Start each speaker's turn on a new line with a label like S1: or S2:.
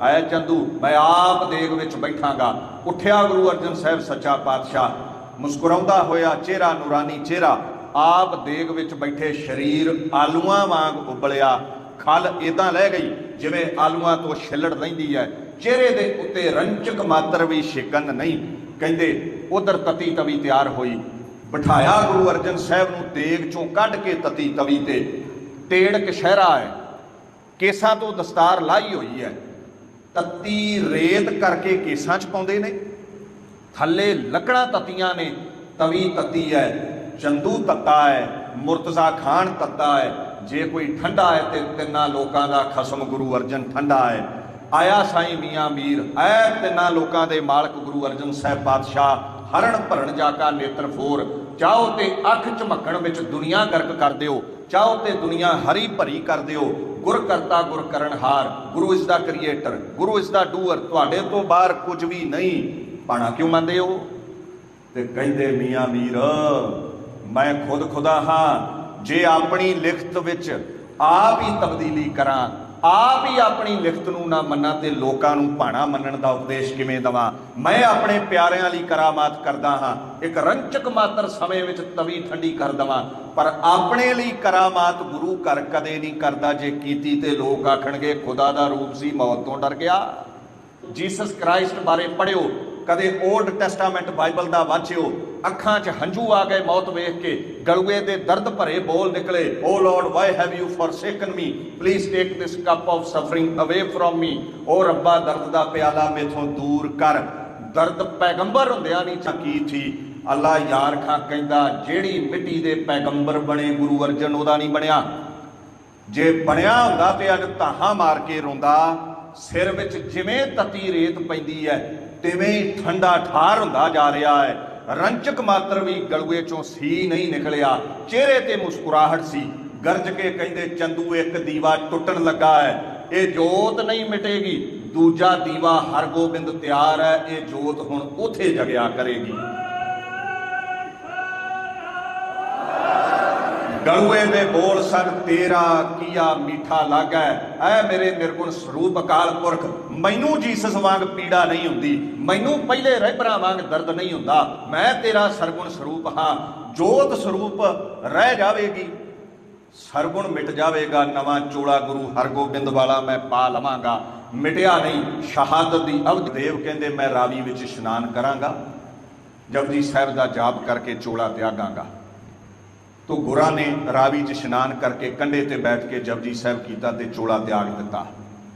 S1: ਆਇਆ ਚੰਦੂ, ਮੈਂ ਆਪ ਦੇਗ ਵਿੱਚ ਬੈਠਾਂਗਾ। ਉੱਠਿਆ ਗੁਰੂ ਅਰਜਨ ਸਾਹਿਬ ਸੱਚਾ ਪਾਤਸ਼ਾਹ। ਮੁਸਕਰਾਉਂਦਾ ਹੋਇਆ ਚਿਹਰਾ, ਨੂਰਾਨੀ ਚਿਹਰਾ, ਆਪ ਦੇਗ ਵਿੱਚ ਬੈਠੇ ਸਰੀਰ ਆਲੂਆਂ ਵਾਂਗ ਉਬਲਿਆ। ਖਲ ਇਦਾਂ ਲੈ ਗਈ ਜਿਵੇਂ ਆਲੂਆਂ ਤੋਂ ਛਿੱਲੜ ਲੈਂਦੀ ਹੈ। ਚਿਹਰੇ ਦੇ ਉੱਤੇ ਰੰਚਕ ਮਾਤਰ ਵੀ ਸ਼ਿਕਨ ਨਹੀਂ। ਕਹਿੰਦੇ, ਉਧਰ ਤਤੀ ਤਵੀ ਤਿਆਰ ਹੋਈ। ਬਿਠਾਇਆ ਗੁਰੂ ਅਰਜਨ ਸਾਹਿਬ ਨੂੰ ਦੇਗ ਚੋਂ ਕੱਢ ਕੇ ਤਤੀ ਤਵੀ ਤੇ। ਤੇੜ ਕਸ਼ਹਿਰਾ ਹੈ। ਕੇਸਾਂ ਤੋਂ ਦਸਤਾਰ ਲਾਈ ਹੋਈ ਹੈ। ਤੱਤੀ ਰੇਤ ਕਰਕੇ ਕੇਸਾਂ 'ਚ ਪਾਉਂਦੇ ਨੇ। ਥੱਲੇ ਲੱਕੜਾਂ ਤੱਤੀਆਂ ਨੇ, ਤਵੀ ਤੱਤੀ ਹੈ ਚੰਦੂ ਤੱਤਾ ਹੈ ਮੁਰਤਜ਼ਾ ਖਾਨ ਤੱਤਾ ਹੈ ਜੇ ਕੋਈ ਠੰਡਾ ਹੈ ਤੇ ਤਿੰਨਾਂ ਲੋਕਾਂ ਦਾ ਖਸਮ ਗੁਰੂ ਅਰਜਨ ਠੰਡਾ ਹੈ ਆਇਆ ਸਾਈਂ ਮੀਆਂ ਮੀਰ, ਐ ਤਿੰਨਾਂ ਲੋਕਾਂ ਦੇ ਮਾਲਕ ਗੁਰੂ ਅਰਜਨ ਸਾਹਿਬ ਪਾਤਸ਼ਾਹ, ਹਰਣ ਭਰਨ ਜਾਕਾ ਨੇਤਰ ਫੋਰ। ਚਾਹੋ ਤੇ ਅੱਖ ਝਮਕਣ ਵਿੱਚ ਦੁਨੀਆ ਗਰਕ ਕਰ ਦਿਓ, ਚਾਹੋ ਤੇ ਦੁਨੀਆ ਹਰੀ ਭਰੀ ਕਰ ਦਿਓ। ਗੁਰ ਕਰਤਾ ਗੁਰ ਕਰਨ ਹਾਰ। ਗੁਰੂ ਇਸ ਦਾ ਕ੍ਰੀਏਟਰ ਗੁਰੂ ਇਸ ਦਾ ਡੂਅਰ ਤੁਹਾਡੇ ਤੋਂ ਬਾਹਰ ਕੁਝ ਵੀ ਨਹੀਂ। ਪਾਣਾ ਕਿਉਂ ਮੰਨਦੇ ਹੋ? ਤੇ ਕਹਿੰਦੇ ਮੀਆਂ ਮੀਰ ਮੈਂ ਖੁਦ ਖੁਦਾ ਹਾਂ। ਜੇ ਆਪਣੀ ਲਿਖਤ ਵਿੱਚ ਆਪ ਹੀ ਤਬਦੀਲੀ ਕਰਾਂ ਆਪ ਹੀ ਆਪਣੀ ਲਿਖਤ ਨੂੰ ਨਾ ਮੰਨਾਂ ਤੇ ਲੋਕਾਂ ਨੂੰ ਭਾਣਾ ਮੰਨਣ ਦਾ ਉਪਦੇਸ਼ ਕਿਵੇਂ ਦਵਾਂ? ਮੈਂ ਆਪਣੇ ਪਿਆਰਿਆਂ ਲਈ ਕਰਾਮਾਤ ਕਰਦਾ ਹਾਂ। ਇੱਕ ਰੰਚਕ ਮਾਤਰ ਸਮੇਂ ਵਿੱਚ ਤਵੀ ਠੰਡੀ ਕਰ ਦਵਾਂ। ਪਰ ਆਪਣੇ ਲਈ ਕਰਾਮਾਤ ਗੁਰੂ ਘਰ ਕਦੇ ਨਹੀਂ ਕਰਦਾ ਜੇ ਕੀਤੀ ਤੇ ਲੋਕ ਆਖਣਗੇ, ਖੁਦਾ ਦਾ ਰੂਪ ਸੀ, ਮੌਤ ਤੋਂ ਡਰ ਗਿਆ। ਜੀਸਸ ਕ੍ਰਾਈਸਟ ਬਾਰੇ ਪੜਿਓ ਕਦੇ 올ਡ ਟੈਸਟਾਮੈਂਟ ਬਾਈਬਲ ਦਾ ਵਾਚਿਓ, ਅੱਖਾਂ 'ਚ ਹੰਝੂ ਆ ਗਏ ਮੌਤ ਵੇਖ ਕੇ, ਗਲੂਏ ਦੇ ਦਰਦ ਭਰੇ ਬੋਲ ਨਿਕਲੇ, ਓ Lord, why have you forsaken me? Please take this cup of suffering away from me. ਓ ਰੱਬਾ, ਦਰਦ ਦਾ ਪਿਆਲਾ ਮੇਥੋਂ ਦੂਰ ਕਰ। ਦਰਦ ਪੈਗੰਬਰ ਹੁੰਦਿਆਂ ਨਹੀਂ ਚੱਕੀ ਥੀ? ਅੱਲਾ ਯਾਰ ਖਾਂ ਕਹਿੰਦਾ, ਜਿਹੜੀ ਮਿੱਟੀ ਦੇ ਪੈਗੰਬਰ ਬਣੇ, ਗੁਰੂ ਅਰਜਨ ਉਹਦਾ ਨਹੀਂ ਬਣਿਆ। ਜੇ ਬਣਿਆ ਹੁੰਦਾ ਤੇ ਅੱਜ ਧਾਹਾਂ ਮਾਰ ਕੇ ਰੋਂਦਾ। ਸਿਰ ਵਿੱਚ ਜਿਵੇਂ ਤਤੀ ਰੇਤ ਪੈਂਦੀ ਹੈ ਤਿਵੇਂ ਹੀ ਠੰਡਾ ਠਾਰ ਹੁੰਦਾ ਜਾ ਰਿਹਾ ਹੈ। ਰੰਚਕ ਮਾਤਰ ਵੀ ਗਲੂਏ ਚੋਂ ਸੀ ਨਹੀਂ ਨਿਕਲਿਆ। ਚਿਹਰੇ ਤੇ ਮੁਸਕਰਾਹਟ ਸੀ। ਗਰਜ ਕੇ ਕਹਿੰਦੇ, ਚੰਦੂ, ਇੱਕ ਦੀਵਾ ਟੁੱਟਣ ਲੱਗਾ ਹੈ। ਇਹ ਜੋਤ ਨਹੀਂ ਮਿਟੇਗੀ। ਦੂਜਾ ਦੀਵਾ ਹਰਗੋਬਿੰਦ ਤਿਆਰ ਹੈ। ਇਹ ਜੋਤ ਹੁਣ ਉਥੇ ਜਗਿਆ ਕਰੇਗੀ। ਗਲੂਏ ਦੇ ਬੋਲ ਸਨ, ਤੇਰਾ ਕੀਆ ਮਿੱਠਾ ਲਾਗੈ। ਐ ਮੇਰੇ ਨਿਰਗੁਣ ਸਰੂਪ ਅਕਾਲ ਪੁਰਖ, ਮੈਨੂੰ ਜੀਸਸ ਵਾਂਗ ਪੀੜਾ ਨਹੀਂ ਹੁੰਦੀ। ਮੈਨੂੰ ਪਹਿਲੇ ਰਹਿਬਰਾਂ ਵਾਂਗ ਦਰਦ ਨਹੀਂ ਹੁੰਦਾ। ਮੈਂ ਤੇਰਾ ਸਰਗੁਣ ਸਰੂਪ ਹਾਂ। ਜੋਤ ਸਰੂਪ ਰਹਿ ਜਾਵੇਗੀ। ਸਰਗੁਣ ਮਿਟ ਜਾਵੇਗਾ। ਨਵਾਂ ਚੋਲਾ ਗੁਰੂ ਹਰਗੋਬਿੰਦ ਵਾਲਾ ਮੈਂ ਪਾ ਲਵਾਂਗਾ। ਮਿਟਿਆ ਨਹੀਂ। ਸ਼ਹਾਦਤ ਦੀ ਅਵਧ ਦੇਵ ਕਹਿੰਦੇ ਮੈਂ ਰਾਵੀ ਵਿੱਚ ਇਸ਼ਨਾਨ ਕਰਾਂਗਾ। ਜਪਜੀ ਸਾਹਿਬ ਦਾ ਜਾਪ ਕਰਕੇ ਚੋਲਾ ਤਿਆਗਾਂਗਾ। ਤੋ ਗੁਰਾਂ ਨੇ ਰਾਵੀ 'ਚ ਇਸ਼ਨਾਨ ਕਰਕੇ ਕੰਢੇ ਤੇ ਬੈਠ ਕੇ ਜਪਜੀ ਸਾਹਿਬ ਕੀਤਾ ਤੇ ਚੋਲਾ ਤਿਆਗ ਦਿੱਤਾ।